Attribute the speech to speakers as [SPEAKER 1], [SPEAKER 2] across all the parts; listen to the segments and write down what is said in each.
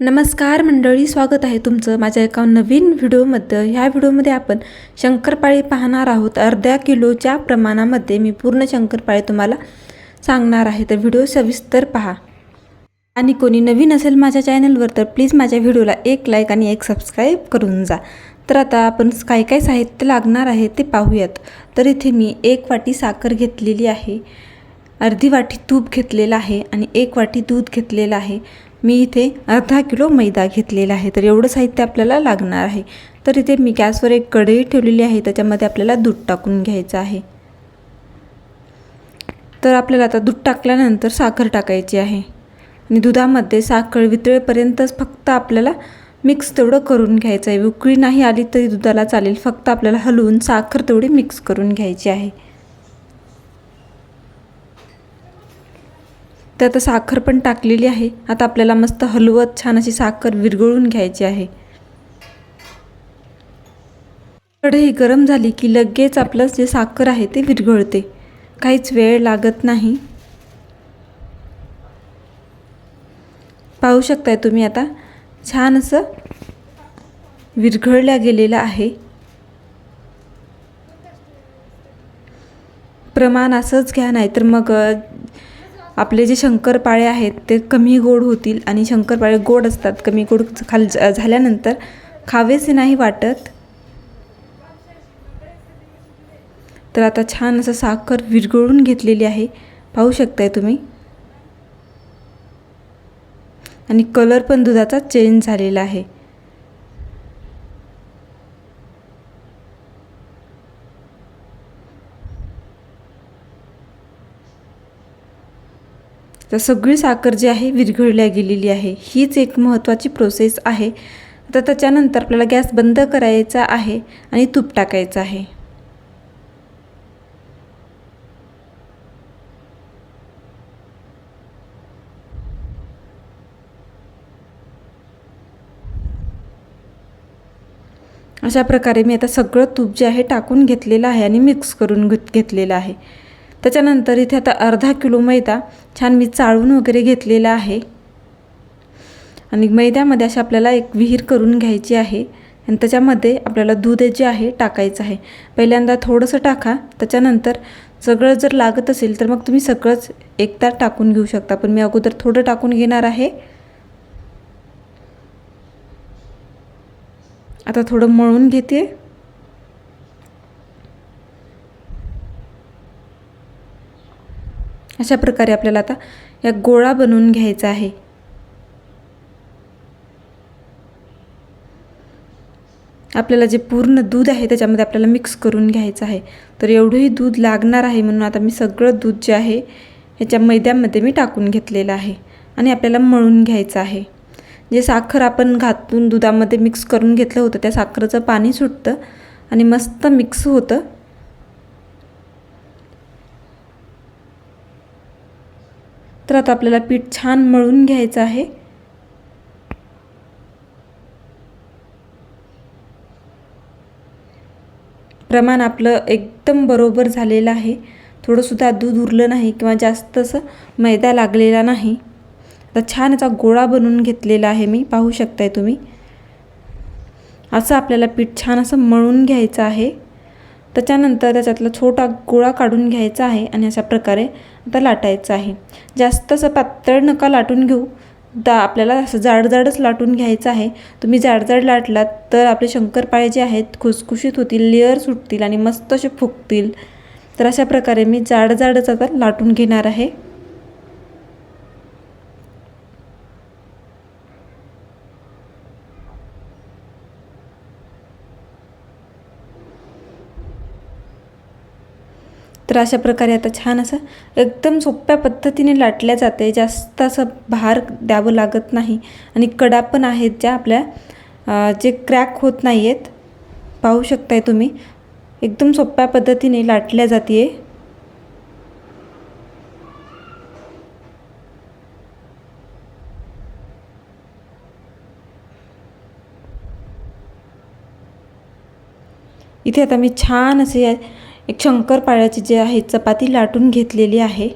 [SPEAKER 1] नमस्कार मंडळी स्वागत आहे तुमचं माझ्या एका नवीन व्हिडिओमध्ये. ह्या व्हिडिओमध्ये आपण शंकरपाळी पाहणार आहोत. अर्ध्या किलोच्या प्रमाणामध्ये मी पूर्ण शंकरपाळी तुम्हाला सांगणार आहे. तर व्हिडिओ सविस्तर पहा. आणि कोणी नवीन असेल माझ्या चॅनलवर तर प्लीज माझ्या व्हिडिओला एक लाईक आणि एक सबस्क्राईब करून जा. तर आता आपण काय काय साहित्य लागणार आहे ते पाहूयात. तर इथे मी एक वाटी साखर घेतलेली आहे. अर्धी वाटी तूप घेतलेलं आहे आणि एक वाटी दूध घेतलेलं आहे. मी इथे अर्धा किलो मैदा घेतलेला आहे. तर एवढं साहित्य आपल्याला लागणार आहे. तर इथे मी गॅसवर एक कढई ठेवलेली आहे. त्याच्यामध्ये आपल्याला दूध टाकून घ्यायचं आहे. तर आपल्याला आता दूध टाकल्यानंतर साखर टाकायची आहे. आणि दुधामध्ये साखर वितळेपर्यंतच फक्त आपल्याला मिक्स तेवढं करून घ्यायचं आहे. उकळी नाही आली तरी दुधाला चालेल. फक्त आपल्याला हलवून साखर तेवढी मिक्स करून घ्यायची आहे. तर आता साखर पण टाकलेली आहे. आता आपल्याला मस्त हलवत छान अशी साखर विरघळून घ्यायची आहे. कढई गरम झाली की लगेच आपलं जे साखर आहे ते विरघळते. काहीच वेळ लागत नाही. पाहू शकताय तुम्ही आता? छान असं विरघळल्या गेलेलं आहे. प्रमाण असंच घ्या नाही तर मग आपले जे शंकरपाळे आहेत ते कमी गोड होतील आणि शंकरपाळे गोड असतात. कमी गोड खाल झाल्यानंतर खावेसे नाही वाटत. तर आता छान असं साखर विरघळून घेतलेली आहे. पाहू शकताय तुम्ही? आणि कलर पण दुधाचा चेंज झालेला आहे. तर सगळी साखर जी आहे विरघळल्या गेलेली आहे. हीच एक महत्त्वाची प्रोसेस आहे. तर त्याच्यानंतर आपल्याला गॅस बंद करायचा आहे आणि तूप टाकायचं आहे. अशा प्रकारे मी आता सगळं तूप जे आहे टाकून घेतलेलं आहे आणि मिक्स करून घेतलेलं आहे. त्याच्यानंतर इथे आता अर्धा किलो मैदा छान मी चाळून वगैरे घेतलेला आहे. आणि मैद्यामध्ये अशी आपल्याला एक विहीर करून घ्यायची आहे. आणि त्याच्यामध्ये आपल्याला दूध जे आहे टाकायचं आहे. पहिल्यांदा थोडंसं टाका. त्याच्यानंतर सगळं जर लागत असेल तर मग तुम्ही सगळंच एकदा टाकून घेऊ शकता. पण मी अगोदर थोडं टाकून घेणार आहे. आता थोडं मळून घेते. अशा प्रकारे आपल्याला आता या गोळा बनवून घ्यायचा आहे. आपल्याला जे पूर्ण दूध आहे त्याच्यामध्ये आपल्याला मिक्स करून घ्यायचं आहे. तर एवढंही दूध लागणार आहे म्हणून आता मी सगळं दूध जे आहे ह्याच्या मैद्यामध्ये मी टाकून घेतलेलं आहे आणि आपल्याला मळून घ्यायचं आहे. जे साखर आपण घातून दुधामध्ये मिक्स करून घेतलं होतं त्या साखरेचं पाणी सुटतं आणि मस्त मिक्स होतं. तर आता आपल्याला पीठ छान मळून घ्यायचं आहे. प्रमाण आपलं एकदम बरोबर झालेलं आहे. थोडंसुद्धा दूध उरलं नाही किंवा जास्त असं मैदा लागलेला नाही. आता छान याचा गोळा बनवून घेतलेला आहे मी पाहू शकताय तुम्ही. असं आपल्याला पीठ छान असं मळून घ्यायचं आहे. त्याच्यानंतर त्याच्यातला छोटा गोळा काढून घ्यायचा आहे आणि अशा प्रकारे आता लाटायचं आहे. जास्त असं पातळ नका लाटून घेऊ. दा आपल्याला असं जाडजाडच लाटून घ्यायचं आहे. तुम्ही जाडजाड लाटलात तर आपले शंकरपाळे जे आहेत खुसखुशीत होतील लेअर सुटतील आणि मस्त असे फुगतील. तर अशा प्रकारे मी जाडजाडच आता लाटून घेणार आहे. तर अशा प्रकारे आता छान असं एकदम सोप्या पद्धतीने लाटल्या जाते. जास्त असं भार द्यावं लागत नाही. आणि कडा पण आहेत ज्या आपल्या जे क्रॅक होत नाही आहेत पाहू शकताय तुम्ही. एकदम सोप्या पद्धतीने लाटल्या जाते इथे आता मी छान असे एक शंकरपाळ्याची जे आहे चपाती लाटून घेतलेली आहे.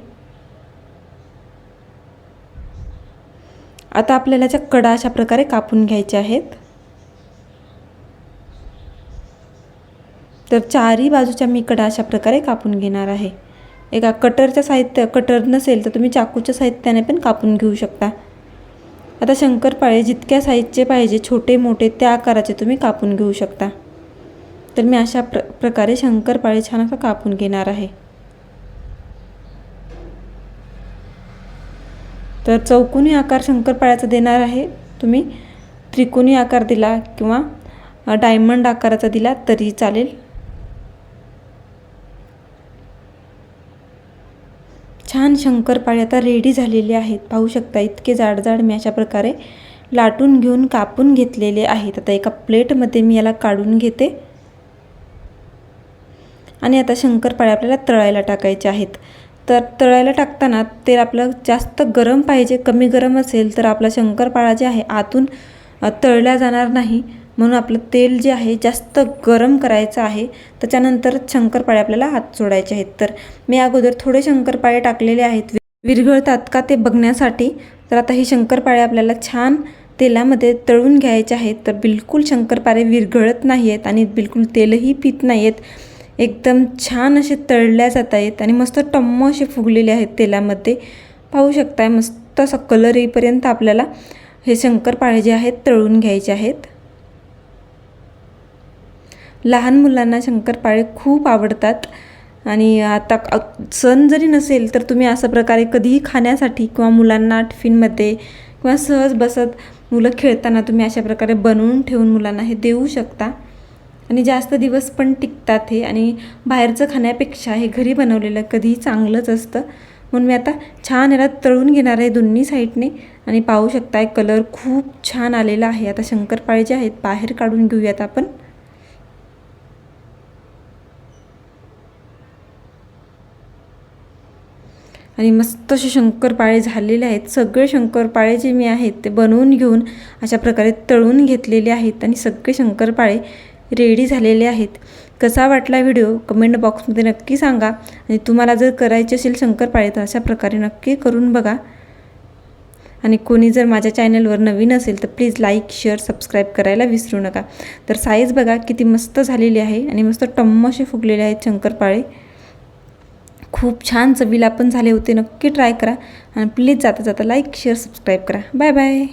[SPEAKER 1] आता आपल्याला ज्या कडा अशा प्रकारे कापून घ्यायच्या आहेत. तर चारही बाजूच्या मी कडा अशा प्रकारे कापून घेणार आहे. एका कटरच्या साहित्य कटर नसेल तर तुम्ही चाकूच्या साहित्याने पण कापून घेऊ शकता. आता शंकरपाळे जितक्या साईजचे पाहिजे छोटे मोठे त्या आकाराचे तुम्ही कापून घेऊ शकता. तर मी अशा प्र प्रकारे शंकरपाळे छान असं कापून घेणार आहे. तर चौकोनी आकार शंकरपाळ्याचा देणार आहे. तुम्ही त्रिकोणी आकार दिला किंवा डायमंड आकाराचा दिला तरी चालेल. छान शंकरपाळे आता रेडी झालेले आहेत. पाहू शकता इतके जाड जाड मी अशा प्रकारे लाटून घेऊन कापून घेतलेले आहेत. आता एका प्लेटमध्ये मी याला काढून घेते. आणि आता शंकरपाळे आपल्याला तळायला टाकायचे आहेत. तर तळायला टाकताना तेल आपलं जास्त गरम पाहिजे कमी गरम असेल तर आपला शंकरपाळा जे आहे आतून तळल्या जाणार नाही. म्हणून आपलं तेल जे आहे जास्त गरम करायचं आहे. त्याच्यानंतर शंकरपाळे आपल्याला हात सोडायचे आहेत. तर मी अगोदर थोडे शंकरपाळे टाकलेले आहेत. विरघळतात का ते बघण्यासाठी तर आता ही शंकरपाळे आपल्याला छान तेलामध्ये तळून घ्यायचे आहेत. तर बिलकुल शंकरपाळे विरघळत नाही आहेत आणि बिलकुल तेलही पित नाही आहेत एकदम छान असे तळल्या जात आहेत आणि मस्त टम्म असे फुगलेले आहेत तेलामध्ये. पाहू शकताय मस्त असा कलर येईपर्यंत आपल्याला हे शंकरपाळे जे आहेत तळून घ्यायचे आहेत. लहान मुलांना शंकरपाळे खूप आवडतात आणि आता सण जरी नसेल तर तुम्ही अशा प्रकारे कधीही खाण्यासाठी किंवा मुलांना टिफिनमध्ये किंवा सहज बसत मुलं खेळताना तुम्ही अशा प्रकारे बनवून ठेवून मुलांना हे देऊ शकता. आणि जास्त दिवस पण टिकतात हे. आणि बाहेरचं खाण्यापेक्षा हे घरी बनवलेलं कधीही चांगलंच असतं. म्हणून मी आता छान याला तळून घेणार आहे दोन्ही साईडने. आणि पाहू शकताय कलर खूप छान आलेला आहे. आता शंकरपाळे जे आहेत बाहेर काढून घेऊयात आपण. आणि मस्त असे शंकरपाळे झालेले आहेत. सगळे शंकरपाळे जे मी आहेत ते बनवून घेऊन अशा प्रकारे तळून घेतलेले आहेत. आणि सगळे शंकरपाळे रेडी झालेले आहेत. कसा वाटला व्हिडिओ? कमेंट बॉक्समध्ये नक्की सांगा. आणि तुम्हाला जर करायचे असेल शंकरपाळे तर अशा प्रकारे नक्की करून बघा. आणि कोणी जर माझ्या चॅनलवर नवीन असेल तर प्लीज लाईक शेअर सबस्क्राईब करायला विसरू नका. तर साईज बघा किती मस्त झालेली आहे आणि मस्त टम्म असे फुगलेले आहेत शंकरपाळे खूप छान चवीला पण झाले होते. नक्की ट्राय करा. आणि प्लीज जाता जाता लाईक शेअर सबस्क्राईब करा. Bye bye.